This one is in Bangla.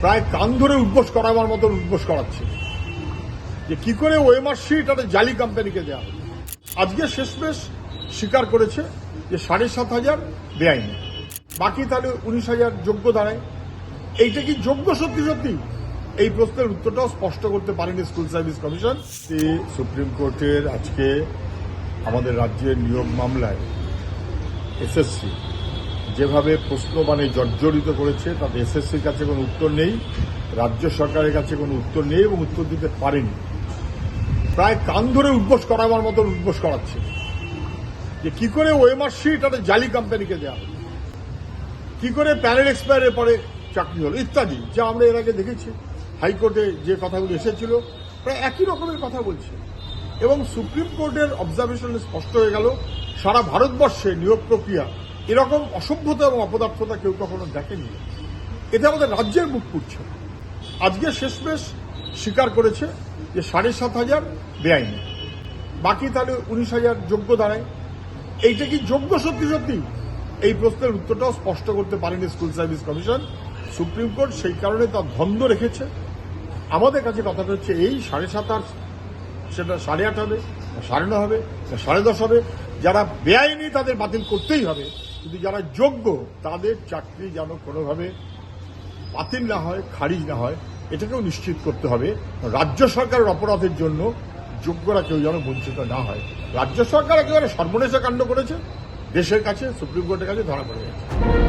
প্রায় কান ধরে উদ্বোস করাবার মতো উদ্বোস করাচ্ছে। যে কি করে ওএমআর শিট একটা জালি কোম্পানিকে দেওয়া হবে আজকে শেষমেশ স্বীকার করেছে যে সাড়ে সাত হাজার বেআইনি। বাকি তাহলে উনিশ হাজার যোগ্য দাঁড়ায়। এইটা কি যোগ্য সত্যি সত্যি? এই প্রশ্নের উত্তরটাও স্পষ্ট করতে পারেনি স্কুল সার্ভিস কমিশন। সুপ্রিম কোর্টের আজকে আমাদের রাজ্যের নিয়োগ মামলায় এসএসসি যেভাবে প্রশ্ন মানে জর্জরিত করেছে, তাতে এসএসসির কাছে কোনো উত্তর নেই, রাজ্য সরকারের কাছে কোনো উত্তর নেই এবং উত্তর দিতে পারেনি। প্রায় কান ধরে উদ্বোস করাবার মতন উদ্বোস করাচ্ছে। যে কি করে ওএমআর শিট একটা জালি কোম্পানিকে দেওয়া হবে কি করে প্যানেল এক্সপায়ারের পরে চাকরি হলো? ইত্যাদি, যা আমরা এর আগে দেখেছি। হাইকোর্টে যে কথাগুলো এসেছিল, প্রায় একই রকমের কথা বলছে। এবং সুপ্রিম কোর্টের অবজারভেশন স্পষ্ট হয়ে গেল, সারা ভারতবর্ষে নিয়োগ প্রক্রিয়া এরকম অসভ্যতা এবং অপদার্থতা কেউ কখনো দেখেনি। এতে আমাদের রাজ্যের মুখ পুড়ছে। আজকে শেষমেশ স্বীকার করেছে যে সাড়ে সাত হাজার বেআইনি। বাকি তাহলে উনিশ হাজার যোগ্য দাঁড়ায়। এইটা কি যোগ্য সত্যি সত্যি? এই প্রশ্নের উত্তরটাও স্পষ্ট করতে পারেনি school service commission. Supreme court সেই কারণে তার ধন্দ রেখেছে। আমাদের কাছে কথাটা হচ্ছে এই সাড়ে সাত আট সেটা সাড়ে আট হবে সাড়ে ন হবে সাড়ে দশ হবে। যারা বেআইনি তাদের বাতিল করতেই হবে। কিন্তু যারা যোগ্য, তাদের চাকরি যেন কোনোভাবে বাতিল না হয়, খারিজ না হয়, এটাকেও নিশ্চিত করতে হবে। রাজ্য সরকারের অপরাধের জন্য যোগ্যরা কেউ যেন বঞ্চিত না হয়। রাজ্য সরকার একেবারে সর্বনেশা কাণ্ড করেছে। দেশের কাছে, সুপ্রিম কোর্টের কাছে ধরা পড়ে গেছে।